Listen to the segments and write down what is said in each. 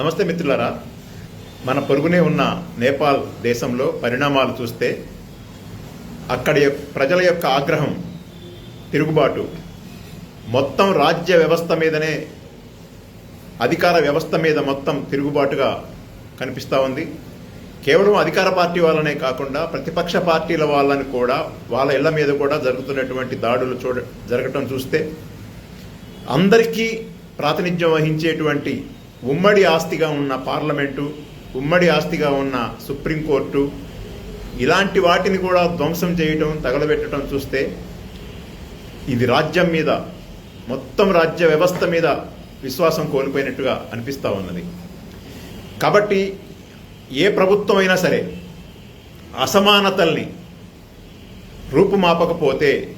నమస్తే మిత్రులారా మన పొరుగునే ఉన్న నేపాల్ దేశంలో పరిణామాలు చూస్తే అక్కడి యొక్క- ప్రజల యొక్క ఆగ్రహం తిరుగుబాటు మొత్తం రాజ్య వ్యవస్థ మీదనే అధికార వ్యవస్థ మీద మొత్తం తిరుగుబాటుగా కనిపిస్తూ ఉంది. కేవలం అధికార పార్టీ వాళ్ళనే కాకుండా ప్రతిపక్ష పార్టీల వాళ్ళని కూడా వాళ్ళ ఇళ్ళ మీద కూడా జరుగుతున్నటువంటి దాడులు చూడ జరగటం చూస్తే అందరికీ ప్రాతినిధ్యం వహించేటువంటి ఉమ్మడి ఆస్తిగా ఉన్న పార్లమెంటు ఉమ్మడి ఆస్తిగా ఉన్న సుప్రీంకోర్టు ఇలాంటి వాటిని కూడా ధ్వంసం చేయటం తగలబెట్టడం చూస్తే ఇది రాజ్యం మీద మొత్తం రాజ్య వ్యవస్థ మీద విశ్వాసం కోల్పోయినట్టుగా అనిపిస్తూ ఉన్నది. కాబట్టి ఏ ప్రభుత్వం అయినా సరే అసమానతల్ని రూపుమాపకపోతే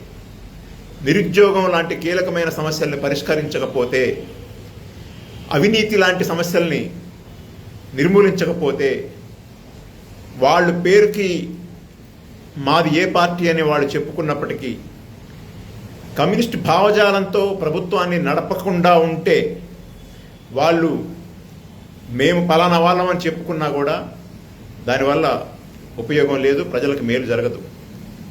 నిరుద్యోగం లాంటి కీలకమైన సమస్యల్ని పరిష్కరించకపోతే అవినీతి లాంటి సమస్యల్ని నిర్మూలించకపోతే వాళ్ళ పేరుకి మాది ఏ పార్టీ అని వాళ్ళు చెప్పుకున్నప్పటికీ కమ్యూనిస్ట్ భావజాలంతో ప్రభుత్వాన్ని నడపకుండా ఉంటే వాళ్ళు మేము పలానా వాళ్ళం అని చెప్పుకున్నా కూడా దానివల్ల ఉపయోగం లేదు ప్రజలకు మేలు జరగదు.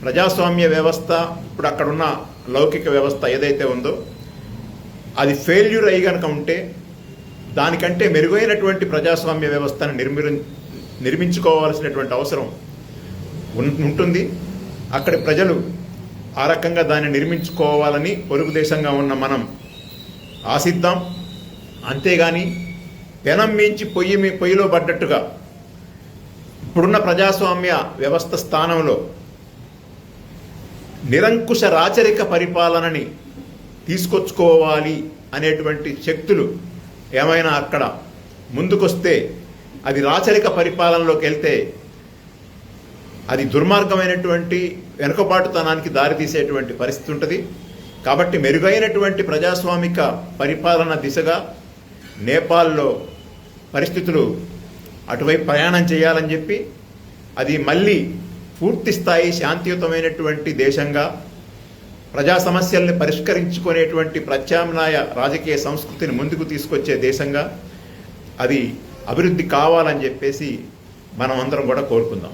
ప్రజాస్వామ్య వ్యవస్థ ఇప్పుడు అక్కడున్న లౌకిక వ్యవస్థ ఏదైతే ఉందో అది ఫెయిల్యూర్ అయ్యి కనుక ఉంటే దానికంటే మెరుగైనటువంటి ప్రజాస్వామ్య వ్యవస్థను నిర్మి నిర్మించుకోవాల్సినటువంటి అవసరం ఉన్- ఉంటుంది. అక్కడి ప్రజలు ఆ రకంగా దాన్ని నిర్మించుకోవాలని పొరుగు దేశంగా ఉన్న మనం ఆశిద్దాం. అంతేగాని పెనం మించి పొయ్యి మీ పొయ్యిలో పడ్డట్టుగా ఇప్పుడున్న ప్రజాస్వామ్య వ్యవస్థ స్థానంలో నిరంకుశ రాచరిక పరిపాలనని తీసుకొచ్చుకోవాలి అనేటువంటి శక్తులు ఏమైనా అక్కడ ముందుకొస్తే అది రాచరిక పరిపాలనలోకి వెళ్తే అది దుర్మార్గమైనటువంటి వెనుకబాటుతనానికి దారితీసేటువంటి పరిస్థితి ఉంటుంది. కాబట్టి మెరుగైనటువంటి ప్రజాస్వామిక పరిపాలన దిశగా నేపాల్లో పరిస్థితులు అటువైపు ప్రయాణం చేయాలని చెప్పి అది మళ్ళీ పూర్తి స్థాయి శాంతియుతమైనటువంటి దేశంగా ప్రజా సమస్యల్ని పరిష్కరించుకునేటువంటి ప్రత్యామ్నాయ రాజకీయ సంస్కృతిని ముందుకు తీసుకొచ్చే దేశంగా అది అభివృద్ధి కావాలని చెప్పేసి మనం అందరం కూడా కోరుకుందాం.